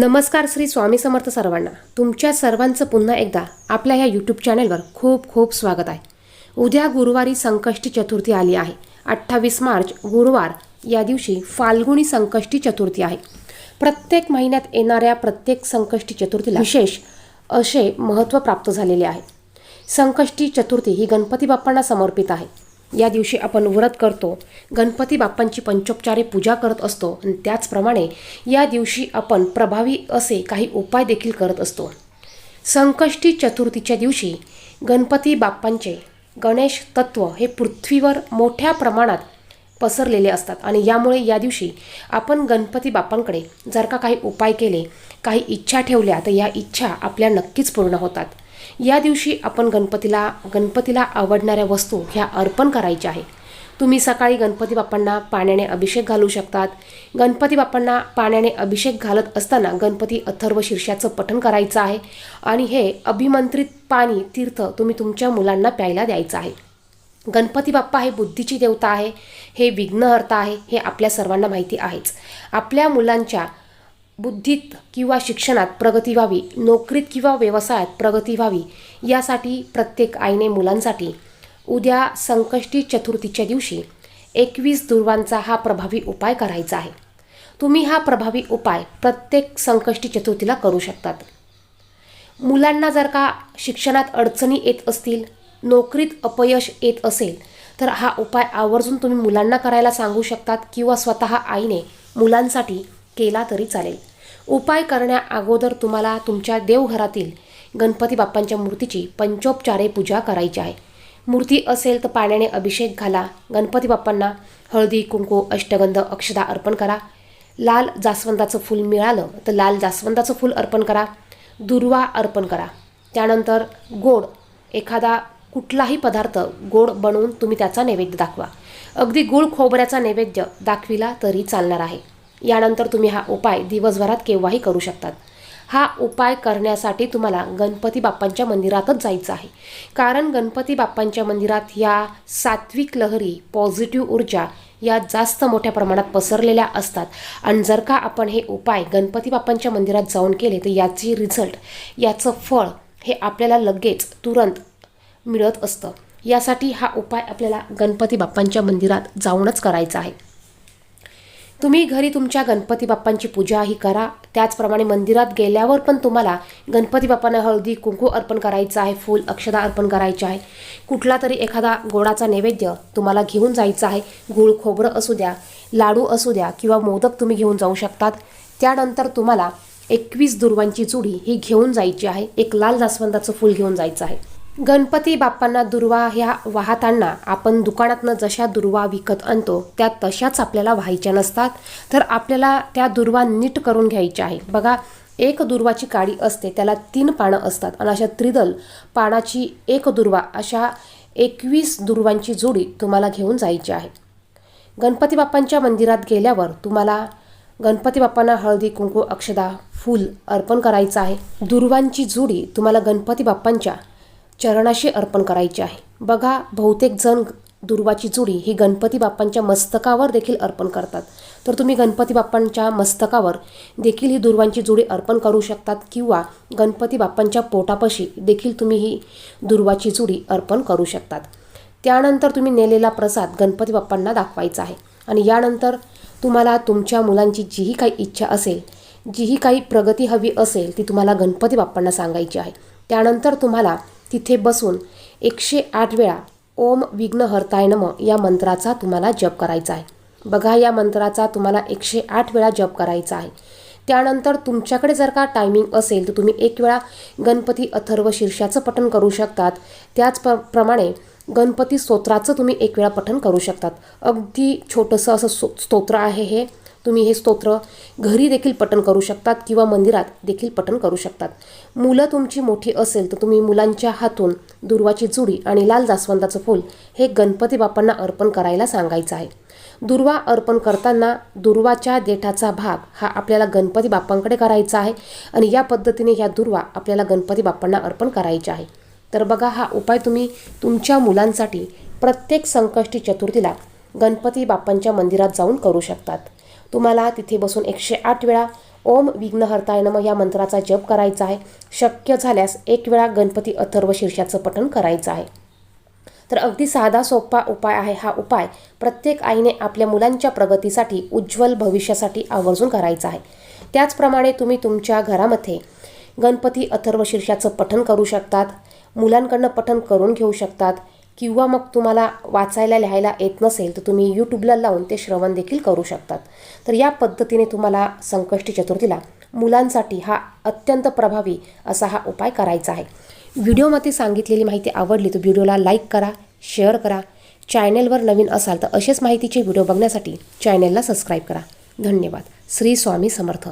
नमस्कार श्री स्वामी समर्थ सर्वांना. तुमच्या सर्वांचं पुन्हा एकदा आपल्या ह्या यूट्यूब चॅनलवर खूप खूप स्वागत आहे. उद्या गुरुवारी संकष्टी चतुर्थी आली आहे. अठ्ठावीस मार्च गुरुवार या दिवशी फाल्गुनी संकष्टी चतुर्थी आहे. प्रत्येक महिन्यात येणाऱ्या प्रत्येक संकष्टी चतुर्थीला विशेष असे महत्त्व प्राप्त झालेले आहे. संकष्टी चतुर्थी ही गणपती बाप्पांना समर्पित आहे. या दिवशी आपण व्रत करतो. गणपती बाप्पांची पंचोपचारे पूजा करत असतो. आणि त्याचप्रमाणे या दिवशी आपण प्रभावी असे काही उपाय देखील करत असतो. संकष्टी चतुर्थीच्या दिवशी गणपती बाप्पांचे गणेश तत्व हे पृथ्वीवर मोठ्या प्रमाणात पसरलेले असतात. आणि यामुळे या दिवशी आपण गणपती बाप्पांकडे जर का काही उपाय केले काही इच्छा ठेवल्या तर या इच्छा आपल्या नक्कीच पूर्ण होतात. या दिवशी आपण गणपतीला गणपतीला आवडणाऱ्या वस्तू ह्या अर्पण करायच्या आहे. तुम्ही सकाळी गणपती बाप्पांना पाण्याने अभिषेक घालू शकतात. गणपती बाप्पांना पाण्याने अभिषेक घालत असताना गणपती अथर्व शीर्षाचं पठण करायचं आहे आणि हे अभिमंत्रित पाणी तीर्थ तुम्ही तुमच्या मुलांना प्यायला द्यायचं आहे. गणपती बाप्पा हे बुद्धीची देवता आहे हे विघ्नहर्ता आहे हे आपल्या सर्वांना माहिती आहेच. आपल्या मुलांच्या बुद्धीत किंवा शिक्षणात प्रगती व्हावी नोकरीत किंवा व्यवसायात प्रगती व्हावी यासाठी प्रत्येक आईने मुलांसाठी उद्या संकष्टी चतुर्थीच्या दिवशी एकवीस दुर्वांचा हा प्रभावी उपाय करायचा आहे. तुम्ही हा प्रभावी उपाय प्रत्येक संकष्टी चतुर्थीला करू शकतात. मुलांना जर का शिक्षणात अडचणी येत असतील नोकरीत अपयश येत असेल तर हा उपाय आवर्जून तुम्ही मुलांना करायला सांगू शकतात किंवा स्वतः आईने मुलांसाठी केला तरी चालेल. उपाय करण्या अगोदर तुम्हाला तुमच्या देवघरातील गणपती बाप्पांच्या मूर्तीची पंचोपचारे पूजा करायची आहे. मूर्ती असेल तर पाण्याने अभिषेक घाला. गणपती बाप्पांना हळदी कुंकू अष्टगंध अक्षदा अर्पण करा. लाल जास्वंदाचं फूल मिळालं तर लाल जास्वंदाचं फूल अर्पण करा. दुर्वा अर्पण करा. त्यानंतर गोड एखादा कुठलाही पदार्थ गोड बनवून तुम्ही त्याचा नैवेद्य दाखवा. अगदी गुळ खोबऱ्याचा नैवेद्य दाखविला तरी चालणार आहे. यानंतर तुम्ही हा उपाय दिवसभरात केव्हाही करू शकतात. हा उपाय करण्यासाठी तुम्हाला गणपती बाप्पांच्या मंदिरातच जायचं आहे. कारण गणपती बाप्पांच्या मंदिरात या सात्विक लहरी पॉझिटिव्ह ऊर्जा या जास्त मोठ्या प्रमाणात पसरलेल्या असतात. आणि जर का आपण हे उपाय गणपती बाप्पांच्या मंदिरात जाऊन केले तर याची रिझल्ट याचं फळ हे आपल्याला लगेच तुरंत मिळत असतं. यासाठी हा उपाय आपल्याला गणपती बाप्पांच्या मंदिरात जाऊनच करायचा आहे. तुम्ही घरी तुमच्या गणपती बाप्पांची पूजा ही करा. त्याचप्रमाणे मंदिरात गेल्यावर पण तुम्हाला गणपती बाप्पांना हळदी कुंकू अर्पण करायचं आहे फूल अक्षदा अर्पण करायचे आहे. कुठला तरी एखादा गोडाचा नैवेद्य तुम्हाला घेऊन जायचं आहे. गूळ खोबरं असू द्या लाडू असू द्या किंवा मोदक तुम्ही घेऊन जाऊ शकतात. त्यानंतर तुम्हाला एकवीस दुर्वांची चुडी ही घेऊन जायची आहे. एक लाल जास्वंदाचं फूल घेऊन जायचं आहे. गणपती बाप्पांना दुर्वा ह्या वाहताना आपण दुकानातनं जशा दुर्वा विकत आणतो त्या तशाच आपल्याला व्हायच्या नसतात. तर आपल्याला त्या दुर्वा नीट करून घ्यायच्या आहे. बघा एक दुर्वाची काडी असते त्याला तीन पानं असतात आणि अशा त्रिदल पानाची एक दुर्वा अशा एकवीस दुर्वांची जोडी तुम्हाला घेऊन जायची आहे. गणपती बाप्पांच्या मंदिरात गेल्यावर तुम्हाला गणपती बाप्पांना हळदी कुंकू अक्षदा फूल अर्पण करायचं आहे. दुर्वांची जोडी तुम्हाला गणपती बाप्पांच्या चरणाशी अर्पण करायची आहे. बघा बहुतेक जण दुर्वाची जुडी ही गणपती बाप्पांच्या मस्तकावर देखील अर्पण करतात. तर तुम्ही गणपती बाप्पांच्या मस्तकावर देखील ही दुर्वांची जुडी अर्पण करू शकतात किंवा गणपती बाप्पांच्या पोटापाशी देखील तुम्ही ही दुर्वाची जुडी अर्पण करू शकतात. त्यानंतर तुम्ही नेलेला प्रसाद गणपती बाप्पांना दाखवायचा आहे. आणि यानंतर तुम्हाला तुमच्या मुलांची जीही काही इच्छा असेल जीही काही प्रगती हवी असेल ती तुम्हाला गणपती बाप्पांना सांगायची आहे. त्यानंतर तुम्हाला तिथे बसून एकशे आठ वेळा ओम विघ्नहर्ताय नम या मंत्राचा तुम्हाला जप करायचा आहे. बघा या मंत्राचा तुम्हाला एकशे आठ वेळा जप करायचा आहे. त्यानंतर तुमच्याकडे जर का टायमिंग असेल तर तुम्ही एक वेळा गणपती अथर्व शीर्षाचं पठण करू शकतात. त्याच प्र प्रमाणे गणपती स्तोत्राचं तुम्ही एक वेळा पठण करू शकतात. अगदी छोटंसं असं स्तोत्र आहे हे. तुम्ही हे स्तोत्र घरी देखील पठण करू शकतात किंवा मंदिरात देखील पठण करू शकतात. मुलं तुमची मोठी असेल तर तुम्ही मुलांच्या हातून दुर्वाची जुडी आणि लाल जास्वंदाचं फूल हे गणपती बाप्पांना अर्पण करायला सांगायचं आहे. दुर्वा अर्पण करताना दुर्वाच्या देठाचा भाग हा आपल्याला गणपती बाप्पांकडे करायचा आहे आणि या पद्धतीने ह्या दुर्वा आपल्याला गणपती बाप्पांना अर्पण करायचे आहे. तर बघा हा उपाय तुम्ही तुमच्या मुलांसाठी प्रत्येक संकष्टी चतुर्थीला गणपती बाप्पांच्या मंदिरात जाऊन करू शकतात. तुम्हाला तिथे बसून एकशे आठ वेळा ओम विघ्नहर्ताय नम या मंत्राचा जप करायचा आहे. शक्य झाल्यास एक वेळा गणपती अथर्व शीर्षाचं पठण करायचं आहे. तर अगदी साधा सोपा उपाय आहे हा उपाय. प्रत्येक आईने आपल्या मुलांच्या प्रगतीसाठी उज्ज्वल भविष्यासाठी आवर्जून करायचा आहे. त्याचप्रमाणे तुम्ही तुमच्या घरामध्ये गणपती अथर्व शीर्षाचं पठण करू शकतात. मुलांकडनं पठण करून घेऊ शकतात. किंवा मग तुम्हाला वाचायला लिहायला येत नसेल तर तुम्ही यूट्यूबला लावून ते श्रवण देखील करू शकतात. तर या पद्धतीने तुम्हाला संकष्टी चतुर्थीला मुलांसाठी हा अत्यंत प्रभावी असा हा उपाय करायचा आहे. व्हिडिओमध्ये सांगितलेली माहिती आवडली तर व्हिडिओला लाईक करा शेअर करा. चॅनेलवर नवीन असाल तर असेच माहितीचे व्हिडिओ बघण्यासाठी चॅनेलला सबस्क्राईब करा. धन्यवाद. श्री स्वामी समर्थ.